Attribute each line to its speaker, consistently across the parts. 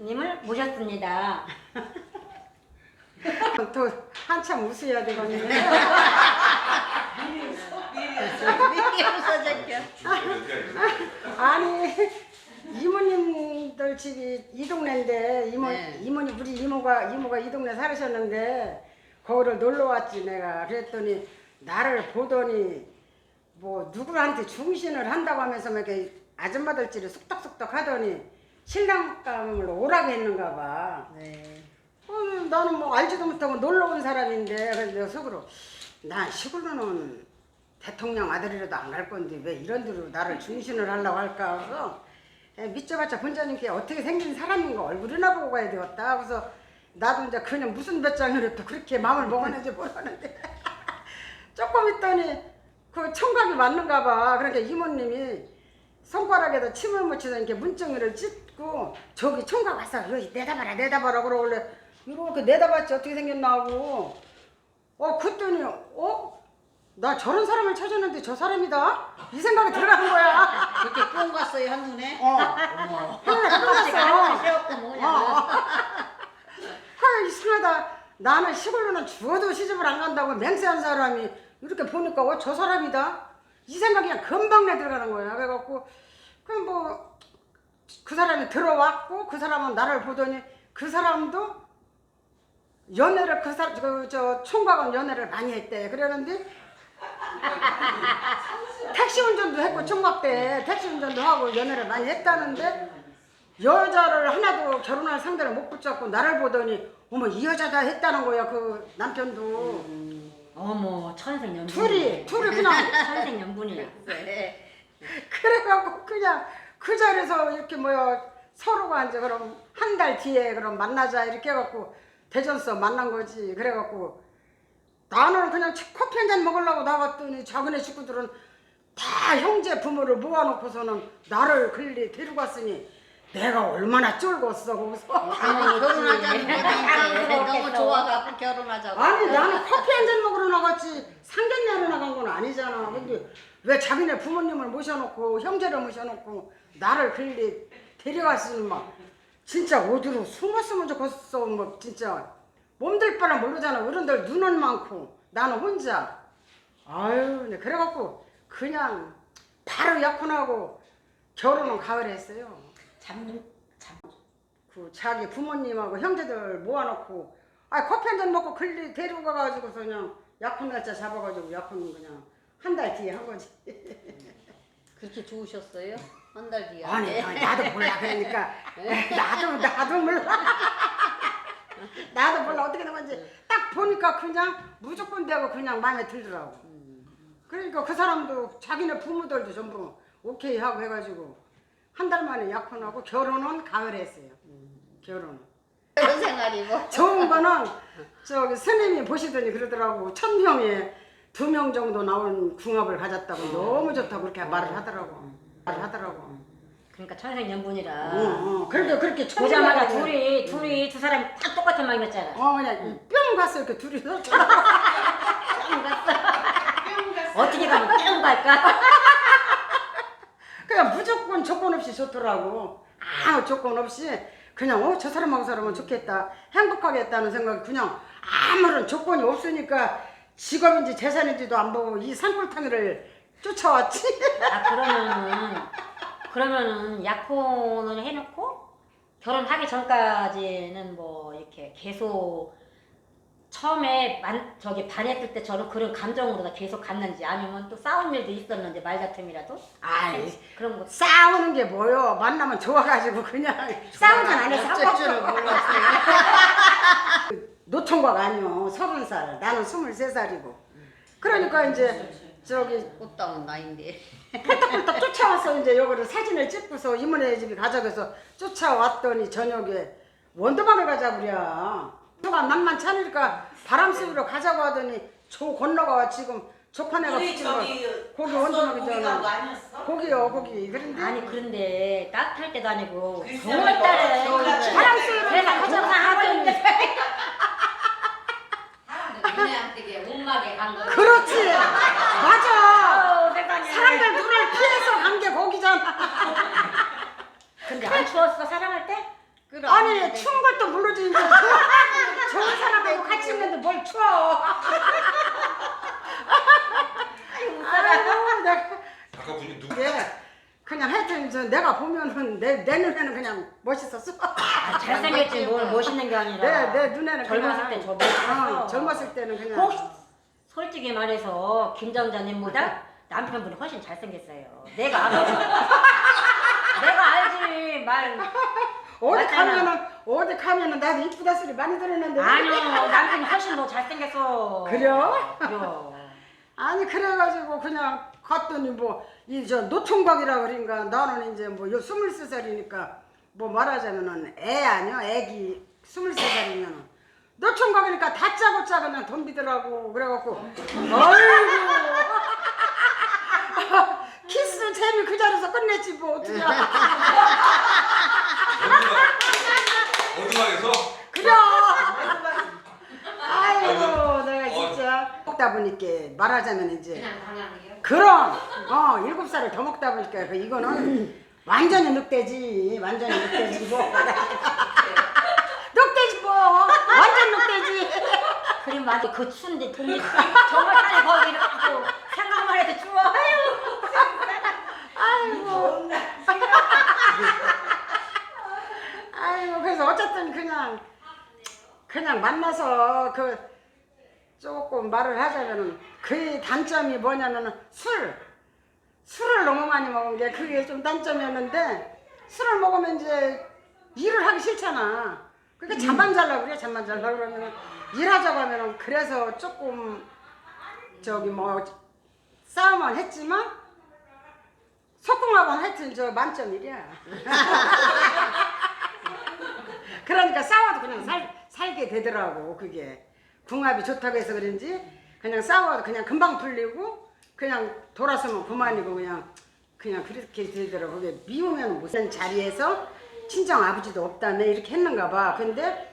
Speaker 1: 님을 모셨습니다.
Speaker 2: 또 한참 웃어야 되거든요. 아니 이모님들 집이 이 동네인데 이모
Speaker 1: 네.
Speaker 2: 이모님 우리 이모가 이모가 이 동네 살으셨는데 거기를 놀러 왔지 내가 그랬더니 나를 보더니 뭐 누구한테 중신을 한다고 하면서 막 이렇게 아줌마들끼리 쑥덕쑥덕 하더니 신랑 감을 오라고 했는가 봐.
Speaker 1: 네.
Speaker 2: 어, 나는 뭐 알지도 못하고 놀러 온 사람인데 그래서 내가 속으로 난 시골로는 대통령 아들이라도 안 갈 건데 왜 이런 데로 나를 중신을 하려고 할까 그래서 에, 믿져봤자 본자님께 어떻게 생긴 사람인가 얼굴이나 보고 가야 되겠다 그래서 나도 이제 그냥 무슨 배짱으로 또 그렇게 마음을 먹었는지 모르는데 조금 있더니 그 청각이 맞는가 봐 그러니까 이모님이 손가락에다 침을 묻혀서 이렇게 문정이를 찢 고 저기 총각 왔어 여기 내다봐라 내다봐라 그러길래 이렇게 내다봤지 어떻게 생겼나 하고 어 그랬더니 어? 나 저런 사람을 찾았는데 저 사람이다? 이 생각이 들어가는 거야
Speaker 3: 그렇게 뿅 갔어요 한눈에?
Speaker 2: 어
Speaker 3: 어머.
Speaker 2: 하늘
Speaker 1: 하나씩
Speaker 2: 끝났어
Speaker 1: 세웠고 뭐 그냥.
Speaker 2: 어. 하 이상하다. 나는 시골로는 죽어도 시집을 안 간다고 맹세한 사람이 이렇게 보니까 어, 저 사람이다. 이 생각이 그냥 금방 내 들어가는 거야. 그래갖고 그럼 뭐 그 사람이 들어왔고 그 사람은 나를 보더니 그 사람도 연애를 그 사람 그 저 총각은 연애를 많이 했대. 그러는데 택시 운전도 했고 총각 때 택시 운전도 하고 연애를 많이 했다는데 여자를 하나도 결혼할 상대를 못 붙잡고 나를 보더니 어머 이 여자다 했다는 거야 그 남편도
Speaker 1: 어머 천생연분.
Speaker 2: 둘이 둘이 그냥
Speaker 1: 천생연분이야.
Speaker 3: 네.
Speaker 2: 그래갖고 그냥 그 자리에서 이렇게 뭐야 서로가 이제 그럼 한 달 뒤에 그럼 만나자 이렇게 해갖고 대전서 만난 거지. 그래갖고 나는 그냥 치- 커피 한 잔 먹으려고 나갔더니 자기네 식구들은 다 형제 부모를 모아놓고서는 나를 글리 데리고 갔으니 내가 얼마나 쫄궜어 거기서.
Speaker 3: 아니 결혼하자는 거지 너무. 좋아갖고 결혼하자고.
Speaker 2: 아니 나는 커피 한 잔 먹으러 나갔지 상견례하러 나간 건 아니잖아. 근데 왜 자기네 부모님을 모셔놓고 형제를 모셔놓고 나를 글리 데려갔으니 막 진짜 어디로 숨었으면 좋겠어 뭐 진짜 몸들 바라 모르잖아 어른들 눈은 많고 나는 혼자 아유 네, 그래갖고 그냥 바로 약혼하고 결혼은 가을에 했어요
Speaker 1: 잠 잠.
Speaker 2: 그 자기 부모님하고 형제들 모아놓고 아 커피 한 잔 먹고 글리 데리고 가가지고서 그냥 약혼 날짜 잡아가지고 약혼 그냥 한 달 뒤에 한 거지.
Speaker 3: 그렇게 좋으셨어요? 한 달 뒤에
Speaker 2: 아니 아니, 나도 몰라. 그러니까 나도 나도 몰라. 나도 몰라. 어떻게 된 건지 딱 보니까 그냥 무조건 되고 그냥 마음에 들더라고. 그러니까 그 사람도 자기네 부모들도 전부 오케이 하고 해가지고 한 달 만에 약혼하고 결혼은 가을에 했어요. 결혼.
Speaker 3: 그런 생활이고
Speaker 2: 좋은 거는 저기 스님이 보시더니 그러더라고. 천 명에 두 명 정도 나온 궁합을 가졌다고. 너무 좋다고 그렇게 말을 하더라고. 말을 하더라고
Speaker 1: 그러니까 천생연분이라.
Speaker 2: 어, 어. 그렇게 그렇게
Speaker 1: 보자마자 둘이 둘이 두 사람이 딱 똑같은 마음이었잖아.
Speaker 2: 어 그냥 뿅 갔어 이렇게 둘이 서
Speaker 1: 어떻게 가면 뿅 갈까?
Speaker 2: 그냥 무조건 조건 없이 좋더라고 아무 조건 없이 그냥 어 저 사람하고 살면 좋겠다 행복하겠다는 생각이 그냥 아무런 조건이 없으니까 직업인지 재산인지도 안 보고 이 산골탕이를 쫓아왔지
Speaker 1: 아 그러면은 그러면은 약혼을 해놓고 결혼하기 전까지는 뭐 이렇게 계속 처음에 만, 저기 반했을 때처럼 그런 감정으로 다 계속 갔는지 아니면 또 싸운 일도 있었는지 말다툼이라도
Speaker 2: 아이
Speaker 1: 그런 거
Speaker 2: 싸우는 게 뭐요? 만나면 좋아가지고 그냥 싸우는 안 해.
Speaker 3: 어쩔 줄을 몰랐어요
Speaker 2: 노총각 아니요. 서른 살. 나는 스물세 살이고. 그러니까 이제 저기
Speaker 3: 꽃다운 나인데
Speaker 2: 펄떡펄떡 쫓아와서 이제 여기를 사진을 찍고서 이모네 집에 가자고서 쫓아왔더니 저녁에 원더방을 가자 그래. 누가 만만치 않으니까 바람 쐬러 가자고 하더니 저 건너가 지금 조카네가
Speaker 4: 우리
Speaker 2: 붙인 거
Speaker 4: 저기
Speaker 2: 거기
Speaker 4: 가서
Speaker 2: 원더방이
Speaker 4: 거기 간거
Speaker 2: 잖아
Speaker 4: 아니었어?
Speaker 2: 거기요 거기. 그런데
Speaker 1: 아니 그런데 따뜻할 때도 아니고
Speaker 4: 글쎄,
Speaker 1: 9월달에
Speaker 4: 겨울에
Speaker 1: 바람 쐬러
Speaker 2: 가자고
Speaker 1: 가자고 하더니 되게 운막에 간 거.
Speaker 2: 그렇지. 맞아.
Speaker 1: 아우 세상에.
Speaker 2: 사람들 눈을 피해서 간 게 거기잖아.
Speaker 1: 근데 안 추웠어 사랑할 때?
Speaker 3: 그럼
Speaker 2: 아니 추운 것도 모르지 이제 좋은- 사람하고 같이 있는데 뭘 추워. 아이고 내가
Speaker 4: 아까 분이 누구?
Speaker 2: 그게 그냥 하여튼 저 내가 보면은 내, 내 눈에는 그냥 멋있었어.
Speaker 1: 아, 잘생겼지 뭘 멋있는 게 아니라.
Speaker 2: 내, 내 눈에는
Speaker 1: 젊었을
Speaker 2: 그냥
Speaker 1: 때저 멋있었어.
Speaker 2: 어, 젊었을 때는 그냥
Speaker 1: 혹시 솔직히 말해서 김 장자님보다 남편분이 훨씬 잘생겼어요. 내가 알아. 내가 알지 말.
Speaker 2: 어디
Speaker 1: 맞잖아.
Speaker 2: 가면은 어디 가면은 나도 이쁘다 소리 많이 들었는데
Speaker 1: 아니요 남편이 훨씬 더 잘생겼어.
Speaker 2: 그래요?
Speaker 1: 그래요.
Speaker 2: 아니 그래가지고 그냥 갔더니 뭐 이 저 노총각이라 그런가 나는 이제 뭐 요 스물세 살이니까 뭐 말하자면은 애 아니야 애기 스물세 살이면은 노총각이니까 다 짜고짜 그냥 덤비더라고. 그래갖고 아이고. 키스 재미 그 자리에서 끝냈지 뭐 어떡해.
Speaker 4: 어디방에서?
Speaker 2: 그래 아이고 내가 진짜. 먹다 보니까 말하자면 이제
Speaker 1: 그냥 당연하게요.
Speaker 2: 그럼. 어 일곱 살을 더 먹다 보니까 그 이거는 완전히 늑대지. 완전히 늑대지 뭐 늑대지 뭐 완전 늑대지
Speaker 1: 맞아 그 추운데 동네 정말 딸이 거기 또 생각만 해도 추워. 아유.
Speaker 2: 아이고 아이고 그래서 어쨌든 그냥 그냥 만나서 그 조금 말을 하자면은 그 단점이 뭐냐면은 술 술을 너무 많이 먹은 게 그게 좀 단점이었는데 술을 먹으면 이제 일을 하기 싫잖아. 그러니까 잠만 잘라 그래 잠만 잘라 그러면은 일하자고 하면은 그래서 조금 저기 뭐 싸움은 했지만 속궁하고는 하여튼 저 만점이야. 그러니까 싸워도 그냥 살, 살게 되더라고 그게. 궁합이 좋다고 해서 그런지. 그냥 싸워도 그냥 금방 풀리고 그냥 돌아서면 그만이고 그냥 그냥 그렇게 되더라고. 그게 미우면 무슨 자리에서 친정 아버지도 없다며 이렇게 했는가 봐. 근데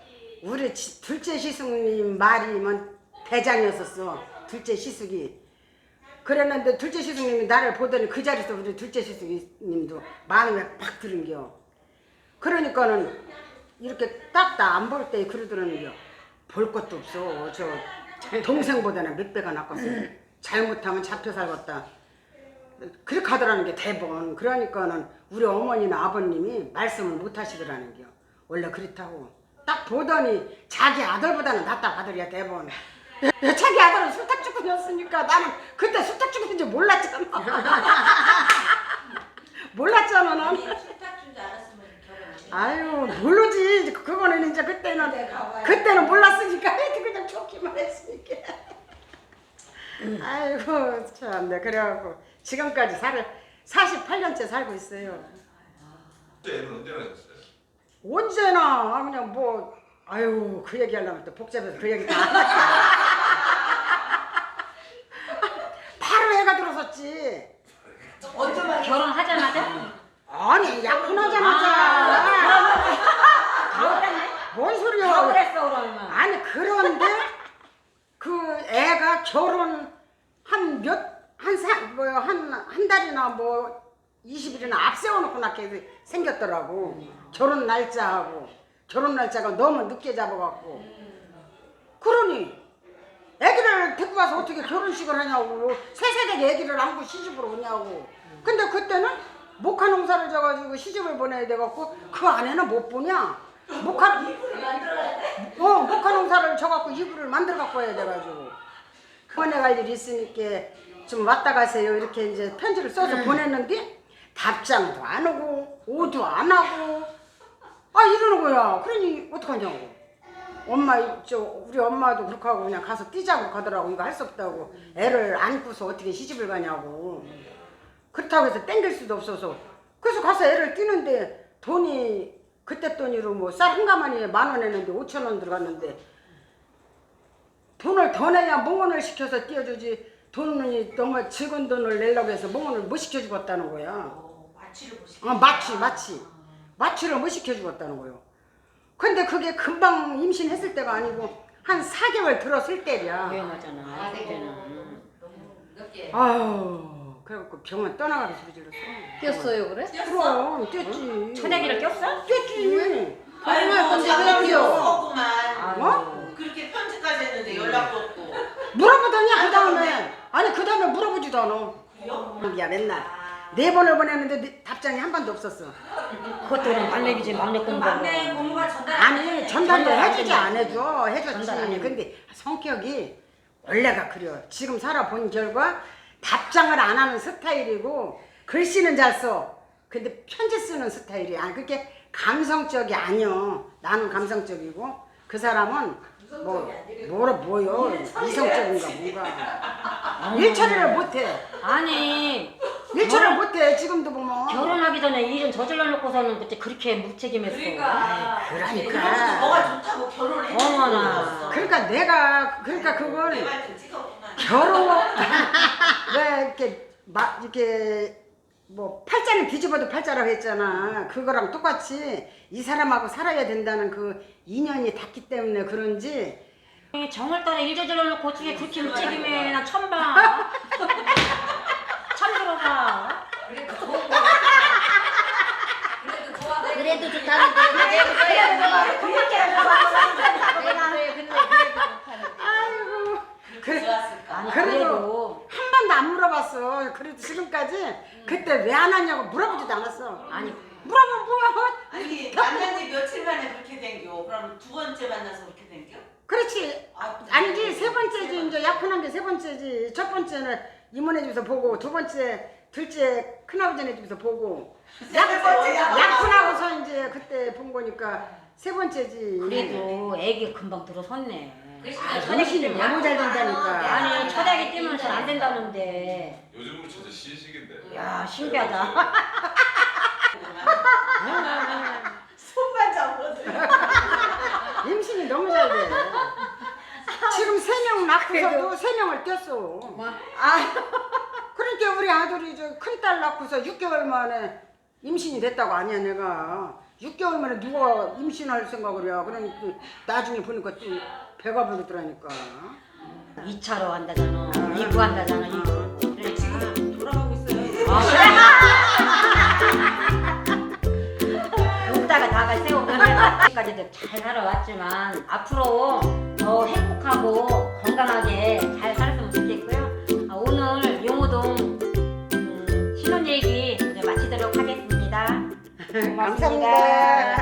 Speaker 2: 우리 지- 둘째 시숙님 말이면 대장이었었어. 둘째 시숙이. 그랬는데 둘째 시숙님이 나를 보더니 그 자리에서 우리 둘째 시숙님도 마음에 팍 들은겨. 그러니까는 이렇게 딱나안볼 때 그러더라는겨. 볼 것도 없어. 저 동생보다는 몇 배가 낫겠어. 잘못하면 잡혀 살겠다. 그렇게 하더라는 게 대번 그러니까는 우리 어머니나 아버님이 말씀을 못 하시더라는 겨. 원래 그렇다고 딱 보더니 자기 아들보다는 낫다 아들이야 대번 자기 아들은 수탁주꾼이었으니까 나는 그때 수탁주꾼인지 몰랐잖아. 몰랐잖아 나는 아유 모르지. 그거는 이제 그때는 그때는 몰랐으니까 하여튼 그냥 좋기만 했으니까. 아이고 참네 그래갖고 지금까지 살 48년째 살고 있어요.
Speaker 4: 때는 언제나 했어요?
Speaker 2: 언제나 그냥 뭐 아유 그 얘기하려면 또 복잡해서 그 얘기 다 바로 애가 들어섰지
Speaker 1: 결혼하자마자?
Speaker 2: 아니 약혼하자마자
Speaker 1: 다 그랬네.
Speaker 2: 뭔
Speaker 1: 다
Speaker 2: 소리야
Speaker 1: 그랬어 그러면.
Speaker 2: 아니 그런데 그 애가 결혼 한 몇 한사뭐한한 달이나 뭐 20일이나 앞세워놓고 낳게 생겼더라고 결혼 날짜하고 결혼 날짜가 너무 늦게 잡아갖고. 그러니 애기를 데리고 와서 어떻게 결혼식을 하냐고 세세되게 애기를 안고 시집으로 오냐고. 근데 그때는 목화 농사를 져가지고 시집을 보내야 돼갖고 그 안에는 못 보냐? 목화 어 목화 농사를 져갖고 이불을 만들어 갖고 와야 돼가지고. 보내갈 일이 있으니까 좀 왔다 가세요. 이렇게 이제 편지를 써서 보냈는데 답장도 안 오고 오도 안 하고 아 이러는 거야 그러니 어떡하냐고. 엄마 저 우리 엄마도 그렇게 하고 그냥 가서 뛰자고 가더라고. 이거 할 수 없다고. 애를 안고서 어떻게 시집을 가냐고. 그렇다고 해서 땡길 수도 없어서. 그래서 가서 애를 뛰는데 돈이 그때 돈으로 뭐 쌀 한 가마니에 만 원 했는데 오천 원 들어갔는데 돈을 더 내야 몽원을 시켜서 띄워주지. 돈이 너무 적은 돈을 내려고 해서 몽원을 못 시켜주겠다는 거야.
Speaker 1: 마취를 보시.
Speaker 2: 어, 마취, 마취. 마취를 못 시켜주겠다는 거요. 근데 그게 금방 임신했을 때가 아니고 한 4개월 들었을 때야.
Speaker 1: 유행하잖아. 그때는.
Speaker 2: 아유, 그래갖고 병원 떠나가기 소리 질렀어.
Speaker 3: 꼈어요 그래?
Speaker 2: 그럼 뛰었지.
Speaker 1: 초대기를 꼈어?
Speaker 2: 뛰었지.
Speaker 5: 아이고
Speaker 2: 그래요?
Speaker 5: 없었구만
Speaker 2: 뭐?
Speaker 5: 그렇게 편지까지 했는데 연락도 없고
Speaker 2: 물어보더니 그 다음에 아니 그 다음에 물어보지도 않아.
Speaker 5: 그래요?
Speaker 2: 야 맨날 네 번을 보냈는데 네- 답장이 한 번도 없었어.
Speaker 1: 그것도 그냥 막내비지 막내 공부하고.
Speaker 6: 막내 고모가 전달
Speaker 2: 아니 전달도
Speaker 1: 전달 안
Speaker 2: 해주지
Speaker 1: 해줘.
Speaker 2: 안 해줘 해줬지.
Speaker 1: 전달 안 해줘.
Speaker 2: 근데 성격이 원래가 그려. 지금 살아본 결과 답장을 안 하는 스타일이고 글씨는 잘 써. 근데 편지 쓰는 스타일이 아니 그게 감성적이 아니여. 나는 감성적이고 그 사람은 뭐 뭐라 뭐요 이성적인가 뭔가 일처리를 못해.
Speaker 1: 아니
Speaker 2: 일처리를 못해 지금도 보면.
Speaker 1: 결혼하기 전에 일은 저질러 놓고서는 그때 그렇게 무책임했어.
Speaker 6: 그러니까
Speaker 2: 그러니까.
Speaker 5: 그래서 뭐가 좋다고 결혼해
Speaker 1: 어머나.
Speaker 2: 그러니까 내가 그러니까 그걸
Speaker 5: 내말좀 찍었구만
Speaker 2: 결혼 왜 이렇게 막 이렇게 뭐 팔자는 뒤집어도 팔자라고 했잖아. 그거랑 똑같이 이 사람하고 살아야 된다는 그 인연이 닿기 때문에 그런지
Speaker 1: 정월달에 일 저질러 놓고 어떻게 그렇게 무책임해? 나 처음 들어봐.
Speaker 6: 그래도 좋은 거 그래도 좋아
Speaker 3: 그래도 좋다는데 왜 그래요? 내가 왜 근데 그래도 좋다는데
Speaker 2: 아이고 그래
Speaker 5: 좋았을까
Speaker 1: 아니
Speaker 2: 그래도-
Speaker 1: 그래도
Speaker 2: 한 번도 안 물어봤어. 그래도 지금까지 그때 왜안 왔냐고 물어보지도 않았어.
Speaker 1: 아니
Speaker 2: 물어보면 뭐야?
Speaker 5: 아니 만난 지 며칠 만에 그렇게 된겨 그럼 두 번째 만나서 그렇게 된겨?
Speaker 2: 그렇지.
Speaker 5: 아,
Speaker 2: 아니지 세 번째지 이제 약혼한 게 세 번째지 첫 번째는 이모네 집에서 보고 두 번째 둘째 큰아버지네 집에서 보고 약, 약혼하고서 이제 그때 본 거니까 세 번째지
Speaker 1: 그래도 애기 금방 들어섰네.
Speaker 2: 아, 정신이 너무 잘 된다니까
Speaker 1: 아니 초대기 뛰면 잘안 된다는데.
Speaker 4: 요즘은 진짜 시식인데.
Speaker 1: 야 신기하다.
Speaker 5: 손만 잡아도
Speaker 2: 임신이 너무 잘 돼 지금 세 명 낳고서도 세 명을 뗐어 아, 그러니까 우리 아들이 저 큰 딸 낳고서 6개월 만에 임신이 됐다고 아니야 내가 6개월 만에 누가 임신할 생각을 해 그러니까 나중에 보니까 또 배가 부르더라니까
Speaker 1: 2차로 한다잖아. 2부 한다잖아. 2부. 그러니까.
Speaker 5: 지금 돌아가고 있어요
Speaker 1: 웃다가 다가 세우고 까지도 잘 살아왔지만 앞으로 더 행복하고 건강하게 잘 살았으면 좋겠고요. 아, 오늘 용호동 음, 신혼 얘기 마치도록 하겠습니다. 고맙습니다.
Speaker 2: 감사합니다